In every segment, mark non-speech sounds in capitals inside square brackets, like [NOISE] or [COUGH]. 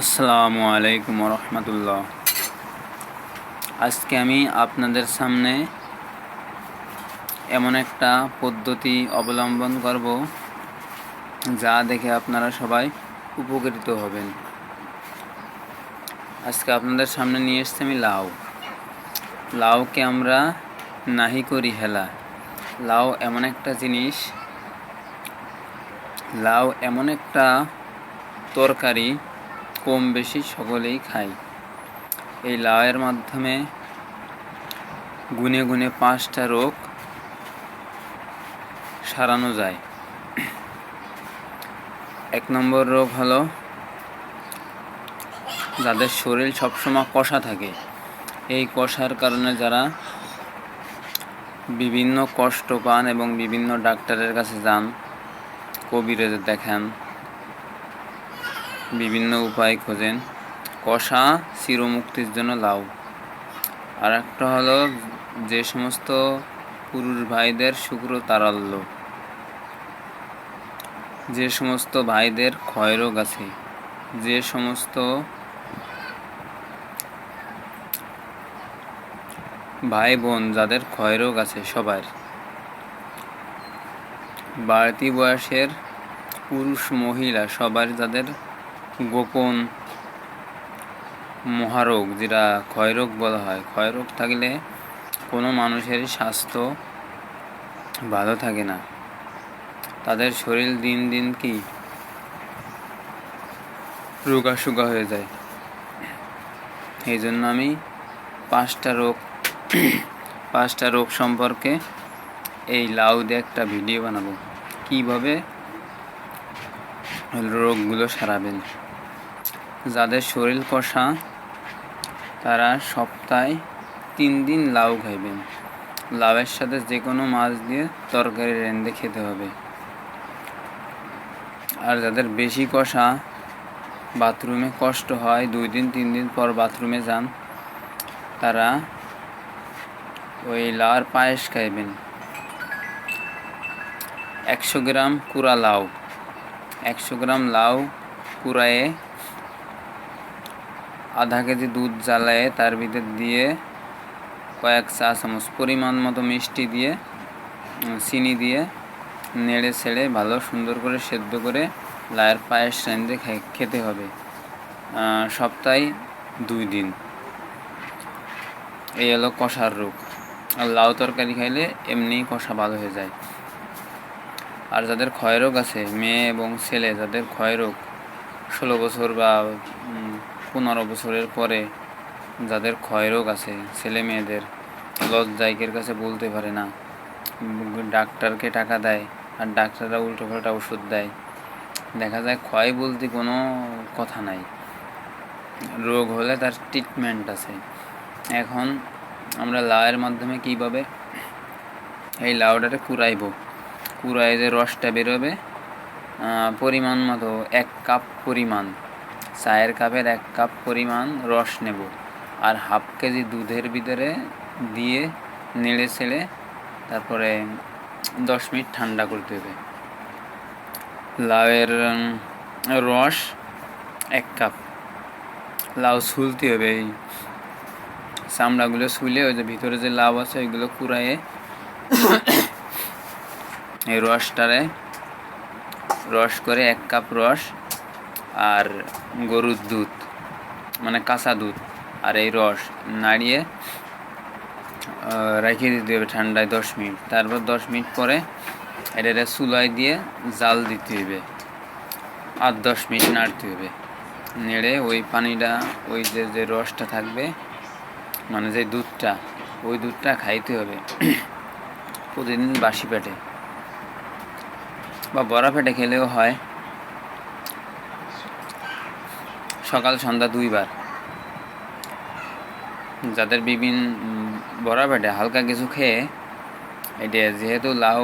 আসসালামু আলাইকুম রহমতুল্লাহ আজকে আমি আপনাদের সামনে এমন একটা পদ্ধতি অবলম্বন করব যা দেখে আপনারা সবাই উপকৃত হবেন। আজকে আপনাদের সামনে নিয়ে এসছি আমি লাউ। লাউকে আমরা নাহি করি হেলা। লাউ এমন একটা জিনিস, লাউ এমন একটা তরকারি কম বেশি সকলেই খাই এই লাউয়ের মাধ্যমে গুনে গুনে পাঁচটা রোগ সারানো যায়। এক নম্বর রোগ হলো যাদের শরীর সবসময় কষা থাকে। এই কষার কারণে যারা বিভিন্ন কষ্ট পান এবং বিভিন্ন ডাক্তারের কাছে যান, কবিরাজ দেখান বিভিন্ন উপায় খোঁজেন। কষা চিরমুক্তির জন্য লাউ। আর একটা হলো যে সমস্ত পুরুষ ভাইদের শুক্র তারাল্য। যে সমস্ত ভাইদের ক্ষয়রোগ আছে। যে সমস্ত ভাই বোন যাদের ক্ষয়রোগ আছে সবার। বাড়তি বয়সের পুরুষ মহিলা সবার যাদের গোপন মহারোগ, যেটা ক্ষয়রোগ বলা হয়। ক্ষয়রোগ থাকলে কোনো মানুষের স্বাস্থ্য ভালো থাকে না। তাদের শরীর দিন দিন কি? রোগাসুগা হয়ে যায়। এই জন্য আমি পাঁচটা রোগ পাঁচটা রোগ সম্পর্কে এই লাউ দিয়ে একটা ভিডিও বানাবো। কীভাবে রোগগুলো সারাবেন? যাদের শরীর কষা, তারা সপ্তাহে তিন দিন লাউ খাইবেন। লাউয়ের সাথে যে কোনো মাছ দিয়ে তরকারি, রেঁধে খেতে হবে। আর যাদের বেশি কষা, বাথরুমে কষ্ট হয়, দুই দিন, তিন দিন পর বাথরুমে যান, তারা ওই লাউর পায়েস খাইবেন। একশো গ্রাম কুড়া লাউ। একশো গ্রাম লাউ কুড়ায়ে আধা কেজি দুধ জ্বালায়ে তার ভিতর দিয়ে কয়েক চা চামচ পরিমাণ মতো মিষ্টি দিয়ে চিনি দিয়ে নেড়ে ছেড়ে ভালো সুন্দর করে সেদ্ধ করে লায়ের পায়েস রেঁধে খেতে হবে। সপ্তাহে দুই দিন। এই হলো কষার রোগ। আর লাউ তরকারি খাইলে এমনিই কষা ভালো হয়ে যায়। আর যাদের ক্ষয়রোগ আছে, মেয়ে এবং ছেলে, যাদের ক্ষয়রোগ ষোলো বছর বা পনেরো বছরের পরে যাদের ক্ষয়রোগ আছে, ছেলে মেয়েদের লজ্জাইকের কাছে বলতে পারে না। ডাক্তারকে টাকা দেয় আর ডাক্তাররা উল্টো পাল্টা ওষুধ দেয়। দেখা যায় ক্ষয় বলতে কোনো কথা নাই। রোগ হলে তার ট্রিটমেন্ট আছে। এখন আমরা লাউয়ের মাধ্যমে কীভাবে এই লাউটাকে কুড়াইব? কুড়াই যে রসটা বেরোবে পরিমাণ মতো এক কাপ পরিমাণ। চায়ের কাপের এক কাপ পরিমাণ রস নেব আর হাফ কেজি দুধের ভিতরে দিয়ে নেড়ে ছেড়ে তারপরে দশ মিনিট ঠান্ডা করতে হবে। লাউয়ের রস এক কাপ। লাউ ছুলতে হবে। এই চামড়াগুলো শুলে ওই যে ভিতরে যে লাউ আছে ওইগুলো কুড়াইয়ে [COUGHS] এই রসটারে রস করে এক কাপ রস আর গরুর দুধ মানে কাঁচা দুধ আর এই রস নাড়িয়ে রেখে দিতে হবে ঠান্ডায় দশ মিনিট। তারপর দশ মিনিট পরে এটা চুলাই দিয়ে জাল দিতে হবে। আর দশ মিনিট নাড়তে হবে। নেড়ে ওই পানিটা, ওই যে যে রসটা থাকবে মানে যে দুধটা, ওই দুধটা খাইতে হবে। প্রতিদিন বাসি পেটে বা বড়া পেটে খেলেও হয়। সকাল, সন্ধ্যা দুইবার। যাদের বিভিন্ন বড়া পেটে হালকা কিছু খেয়ে, এটা যেহেতু লাউ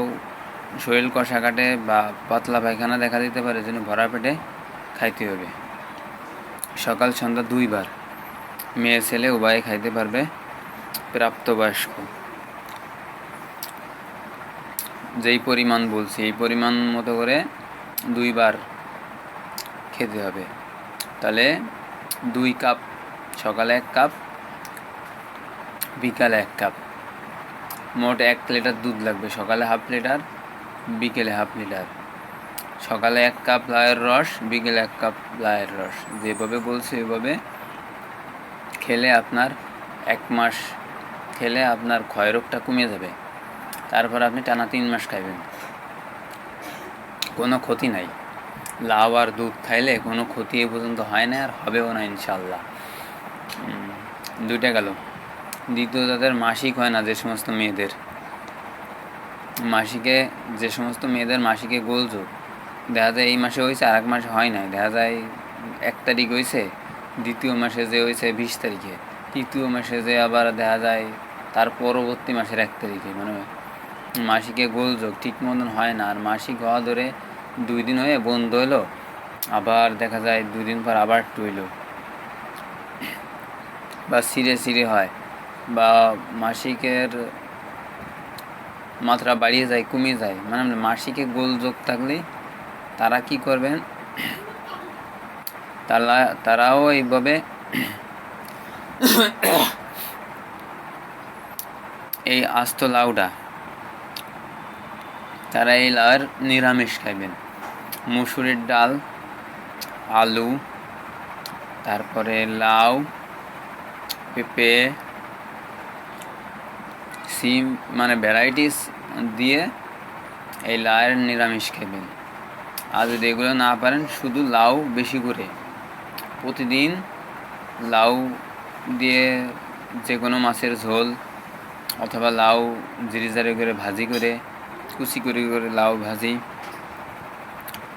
শরীর কষা কাটে বা পাতলা পায়খানা দেখা দিতে পারে জন্য ভরা পেটে খাইতে হবে। সকাল, সন্ধ্যা দুইবার। মেয়ে, ছেলে উভয়ে খাইতে পারবে প্রাপ্তবয়স্ক। যেই পরিমাণ বলছি, এই পরিমাণ মতো করে দুইবার খেতে হবে। তাহলে দুই কাপ, সকালে এক কাপ, বিকালে এক কাপ। মোট এক লিটার দুধ লাগবে, সকালে হাফ লিটার বিকেলে হাফ লিটার সকালে এক কাপ লায়ের রস, বিকেলে এক কাপ লায়ের রস। যেভাবে বলছি ওইভাবে খেলে আপনার এক মাস, খেলে আপনার ক্ষয়রোগটা কমে যাবে। তারপর আপনি টানা তিন মাস খাইবেন। কোনো ক্ষতি নাই। লাউ আর দুধ খাইলে কোনো ক্ষতি এ পর্যন্ত হয় না আর হবেও না ইনশাল্লাহ দুইটা গেল। দ্বিতীয় তাদের মাসিক হয় না, যে সমস্ত মেয়েদের। মাসিকে, যে সমস্ত মেয়েদের মাসিকে গোলযোগ। দেখা যায় এই মাসে হয়েছে আর এক মাসে হয় নাই। দেখা যায় এক তারিখ হয়েছে, দ্বিতীয় মাসে যে হয়েছে বিশ তারিখে। তৃতীয় মাসে যে আবার দেখা যায় তার পরবর্তী মাসের এক তারিখে। মানে মাসিকে গোলযোগ ঠিক মতন হয় না। আর মাসিক হওয়া ধরে দুই দিন হয়ে বন্ধ হলো আবার দেখা যায় দুই দিন পর আবার একটু হইল। বা সিরে সিরে হয়, বা মাসিকের মাত্রা বাড়িয়ে যায় কমে যায়। মানে মাসিকে গোলযোগ থাকলে তারা কি করবেন? তারা, তারাও এইভাবে এই আস্ত লাউটা তারা এই লাউয়ের নিরামিষ খাইবেন। মুসুরির ডাল, আলু, তারপরে লাউ, পেঁপে, সিম মানে ভ্যারাইটিস দিয়ে এই লাউয়ের নিরামিষ খাবেন আর যদি এগুলো না পারেন, শুধু লাউ বেশি করে। প্রতিদিন লাউ দিয়ে যে কোনো মাছের ঝোল অথবা লাউ জিরিজারি করে ভাজি করে কুচি করে করে লাউ ভাজি।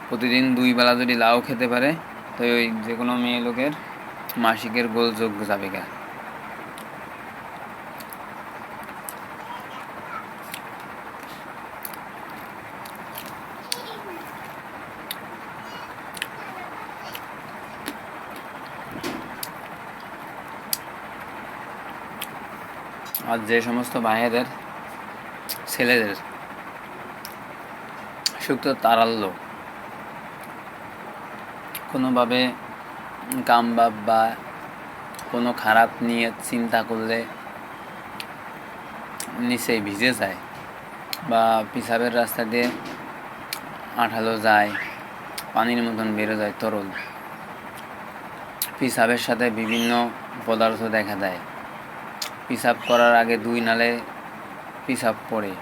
প্রতিদিন দুই বেলা যদি লাউ খেতে পারে, তো ওই যে কোনো মেয়ে লোকের মাসিকের গোলযোগ যাবে গা আর যে সমস্ত ভাইয়েদের, ছেলেদের সুক্ত তারাল্য। কোনোভাবে কাম বাপ বা কোনো খারাপ নিয়ে চিন্তা করলে নিচে ভিজে যায় বা পিসাবের রাস্তা দিয়ে আঠালো যায়, পানির মতন বেরো যায় তরল। পিসাবের সাথে বিভিন্ন পদার্থ দেখা দেয়। পিসাব করার আগে দুই নালে পিসাব পড়ে।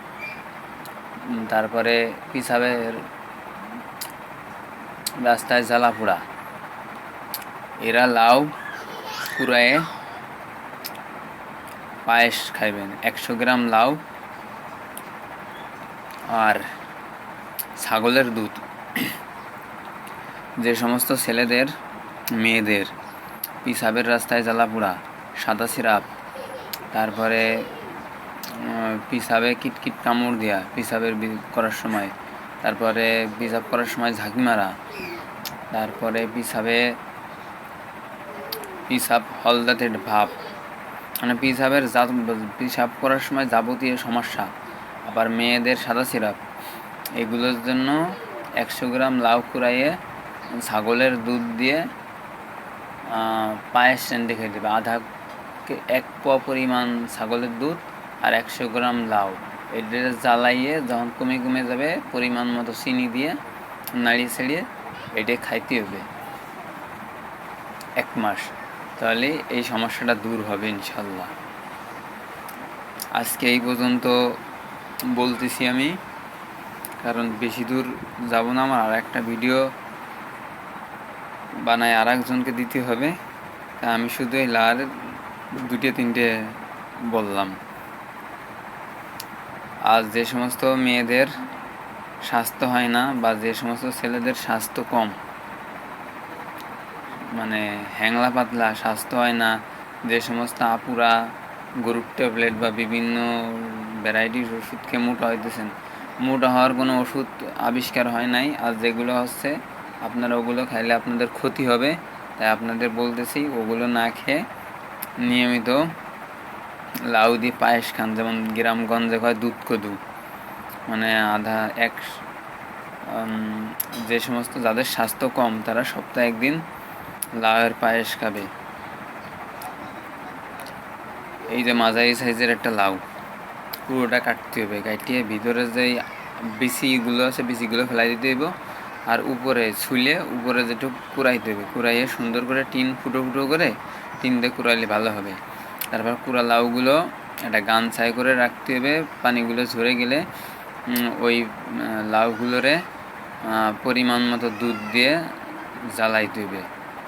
তারপরে পিসাবের রাস্তায় জ্বালা পোড়া এরা লাউ কুড়ায়ে পায়েস খাইবেন। একশো গ্রাম লাউ আর ছাগলের দুধ। যে সমস্ত ছেলেদের, মেয়েদের পিসাবের রাস্তায় জ্বালা পোড়া সাদা সিরাপ, তারপরে পিসাবে কিটকিট কামড় দেওয়া পিসাবের করার সময়। তারপরে পিসাব করার সময় ঝাঁকি মারা। তারপরে পিসাবে পিসাব হলদাতে ভাব। মানে পিসাবের পিসাব করার সময় যাবতীয় সমস্যা, আবার মেয়েদের সাদা সিরাপ। এগুলোর জন্য একশো গ্রাম লাউ কুড়াইয়ে ছাগলের দুধ দিয়ে পায়েস রেঁধে খেয়ে দেবে আধা এক পরিমাণ ছাগলের দুধ আর একশো গ্রাম লাউ। এটা জ্বালাইয়ে যখন কমে কমে যাবে, পরিমাণ মতো চিনি দিয়ে নাড়িয়ে ছাড়িয়ে এটা খাইতে হবে। এক মাস। তাহলে এই সমস্যাটা দূর হবে ইনশাল্লাহ। আজকে এই পর্যন্ত বলতেছি আমি, কারণ বেশি দূর যাব না আমার, আর একটা ভিডিও বানায় আর একজনকে দিতে হবে। তা আমি শুধু এই লার দুটো তিনটে বললাম। আর যে সমস্ত মেয়েদের স্বাস্থ্য হয় না বা যে সমস্ত ছেলেদের স্বাস্থ্য কম মানে হ্যাংলা পাতলা, স্বাস্থ্য হয় না, যে সমস্ত আপুরা গরুর ট্যাবলেট বা বিভিন্ন ভ্যারাইটির ওষুধ খেয়ে মোটা হইতেছেন, মোটা হওয়ার কোনো ওষুধ আবিষ্কার হয় নাই। আর যেগুলো হচ্ছে, আপনারা ওগুলো খাইলে আপনাদের ক্ষতি হবে। তাই আপনাদের বলতেছি, ওগুলো না খেয়ে নিয়মিত লাউ দিয়ে পায়েস খান, যেমন গ্রামগঞ্জে হয় দুধ কদু। মানে আধা এক যে সমস্ত যাদের স্বাস্থ্য কম, তারা সপ্তাহে একদিন লাউয়ের পায়েস খাবে। এই যে মাঝারি সাইজের একটা লাউ, পুরোটা কাটতে হবে, কাটিয়ে ভিতরে যে বিচিগুলো আছে বিচিগুলো ফেলাই দিতে হইব। আর উপরে ছুলে উপরে যেটুকু কুড়াইতে হবে, কুড়াইয়ে সুন্দর করে টিন ফুটো ফুটো করে টিন দিয়ে কুড়াইলে ভালো হবে। তারপর কুড়া লাউগুলো একটা গান ছাই করে রাখতে হবে, পানিগুলো ঝরে গেলে ওই লাউগুলোরে পরিমাণ মতো দুধ দিয়ে জ্বালাইতে হবে।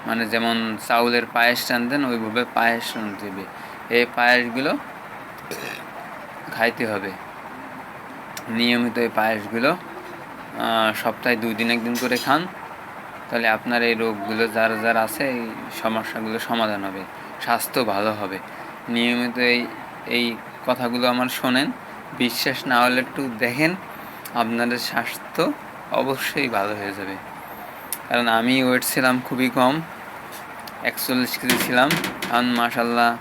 মানে যেমন চাউলের পায়েস টানতেন ওইভাবে পায়েস টানতে হবে। এই পায়েসগুলো খাইতে হবে। নিয়মিত এই পায়েসগুলো সপ্তাহে দুই দিন একদিন করে খান। তাহলে আপনার এই রোগগুলো, যার যার আছে, এই সমস্যাগুলো সমাধান হবে, স্বাস্থ্য ভালো হবে। নিয়মিত এই এই কথাগুলো আমার শোনেন। বিশ্বাস না হলে একটু দেখেন, আপনাদের স্বাস্থ্য অবশ্যই ভালো হয়ে যাবে। কারণ আমি ওয়েট ছিলাম খুবই কম, একচল্লিশ কেজি ছিলাম। কারণ মাসাল্লাহ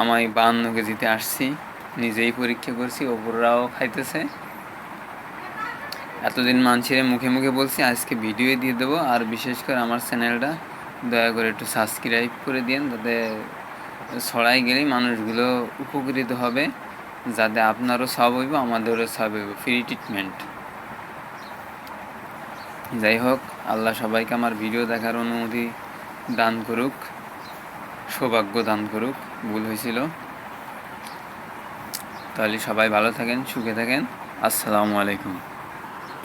আমায় বাহান্ন কেজিতে আসছি, নিজেই পরীক্ষা করছি, ওপররাও খাইতেছে। এতদিন মানুষের মুখে মুখে বলছি, আজকে ভিডিও দিয়ে দেবো। আর বিশেষ করে আমার চ্যানেলটা দয়া করে একটু সাবস্ক্রাইব করে দিন যাতে ছড়াই গেলেই মানুষগুলো উপকৃত হবে, যাতে আপনারও সব হইব, আমাদেরও সব হইব। ফ্রি ট্রিটমেন্ট যাই হোক, আল্লাহ সবাইকে আমার ভিডিও দেখার অনুমতি দান করুক, সৌভাগ্য দান করুক, ভুল হয়েছিল। তাহলে সবাই ভালো থাকেন, সুখে থাকেন। আসসালামু আলাইকুম।